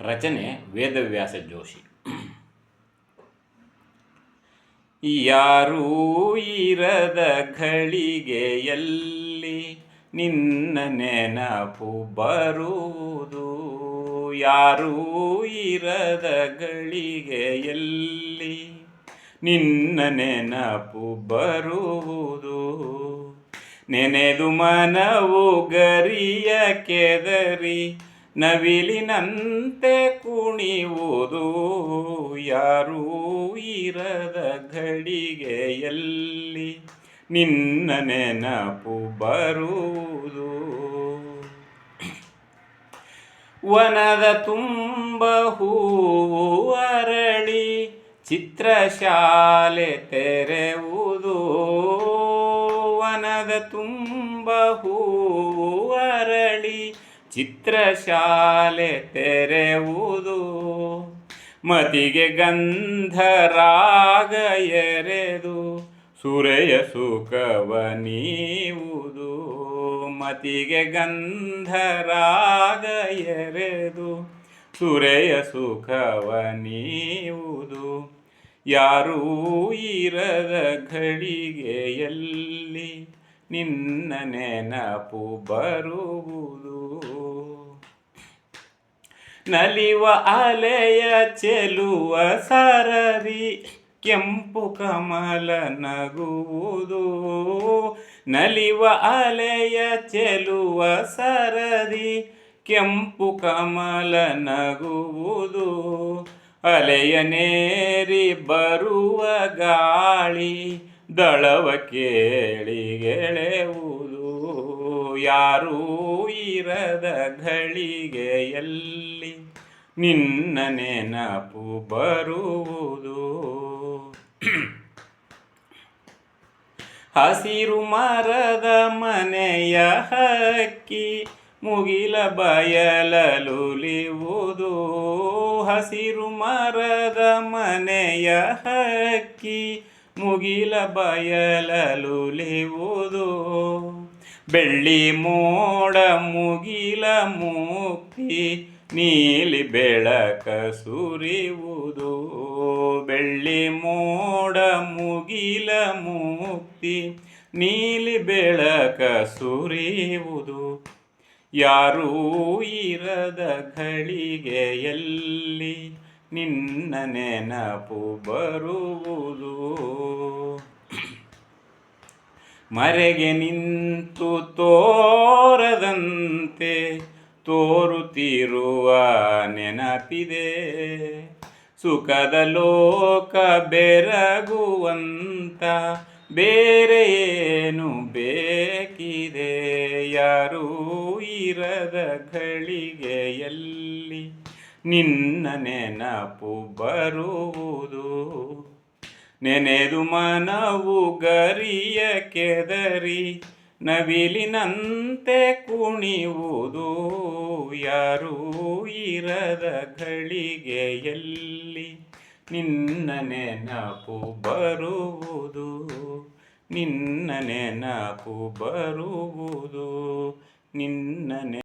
ರಚನೆ ವೇದವ್ಯಾಸ ಜೋಶಿ. ಯಾರೂ ಇರದ ಘಳಿಗೆಯಲ್ಲಿ ನಿನ್ನ ನೆನಪು ಬರುವುದು. ಯಾರೂ ಇರದ ಗಳಿಗೆಯಲ್ಲಿ ನಿನ್ನ ನೆನಪು ಬರುವುದು. ನೆನೆದು ಮನವು ಗರಿಯ ಕೆದರಿ ನವಿಲಿನಂತೆ ಕುಣಿಯುವುದು ಯಾರೂ ಇರದ ಘಡಿಗೆಯಲ್ಲಿ ನಿನ್ನ ನೆನಪು ಬರುವುದು. ವನದ ತುಂಬ ಹೂವು ಅರಳಿ ಚಿತ್ರಶಾಲೆ ತೆರೆವುದು. ವನದ ತುಂಬ ಹೂವು ಅರಳಿ ಚಿತ್ರಶಾಲೆ ತೆರೆವುದು. ಮತಿಗೆ ಗಂಧರಾಗ ಎರೆದು, ಸುರೆಯ ಸುಖವ ನೀವುದು. ಮತಿಗೆ ಗಂಧರಾಗ ಎರೆದು, ಸುರೆಯ ಸುಖವ ನೀವುದು. ಯಾರೂ ಇರದ ಘಳಿಗೆಯಲ್ಲಿ ನಿನ್ನ ನೆನಪು ಬರುವುದು. ನಲಿವ ಅಲೆಯ ಚೆಲುವ ಸರದಿ ಕೆಂಪು ಕಮಲ ನಗುವುದು. ನಲಿವ ಅಲೆಯ ಚೆಲುವ ಸರದಿ ಕೆಂಪು ಕಮಲ ನಗುವುದು. ಅಲೆಯ ನೇರಿ ಬರುವ ಗಾಳಿ ದಳವ ಕೇಳಿ ಗೆಳೆಯುವುದು ಯಾರೂ ಇರದ ಘಳಿಗೆಯಲ್ಲಿ ನಿನ್ನ ನೆನಪು ಬರುವುದು. ಹಸಿರು ಮರದ ಮನೆಯ ಹಕ್ಕಿ ಮುಗಿಲ ಬಯಲಲುಲಿವುದು ಹಸಿರು ಮರದ ಮನೆಯ ಹಕ್ಕಿ ಮುಗಿಲ ಬಯಲಲುಲಿಯುವುದು ಬೆಳ್ಳಿ ಮೋಡ ಮುಗಿಲ ಮೂಕಿ ನೀಲಿ ಬೆಳಕ ಸುರಿಯುವುದು ಬೆಳ್ಳಿ ಮೋಡ ಮುಗಿಲ ಮುಕ್ತಿ ನೀಲಿ ಬೆಳಕ ಸುರಿಯುವುದು ಯಾರೂ ಇರದ ಘಳಿಗೆಯಲ್ಲಿ ನಿನ್ನ ನೆನಪು ಬರುವುದು? ಮರೆಗೆ ನಿಂತು ತೋರದಂತೆ ತೋರುತ್ತಿರುವ ನೆನಪಿದೆ. ಸುಖದ ಲೋಕ ಬೆರಗುವಂತ ಬೇರೆ ಏನು ಬೇಕಿದೆ? ಯಾರೂ ಇರದ ಘಳಿಗೆಯಲ್ಲಿ ನಿನ್ನ ನೆನಪು ಬರುವುದು? ನೆನೆದು ಮನವು ಗರಿಯ ಕೆದರಿ, ನವಿಲಿನಂತೆ ಕುಣಿಯುವುದು ಯಾರೂ ಇರದ ಘಳಿಗೆಯಲ್ಲಿ ನಿನ್ನ ನೆನಪು ಬರುವುದು, ನಿನ್ನ ನೆನಪು ಬರುವುದು, ನಿನ್ನ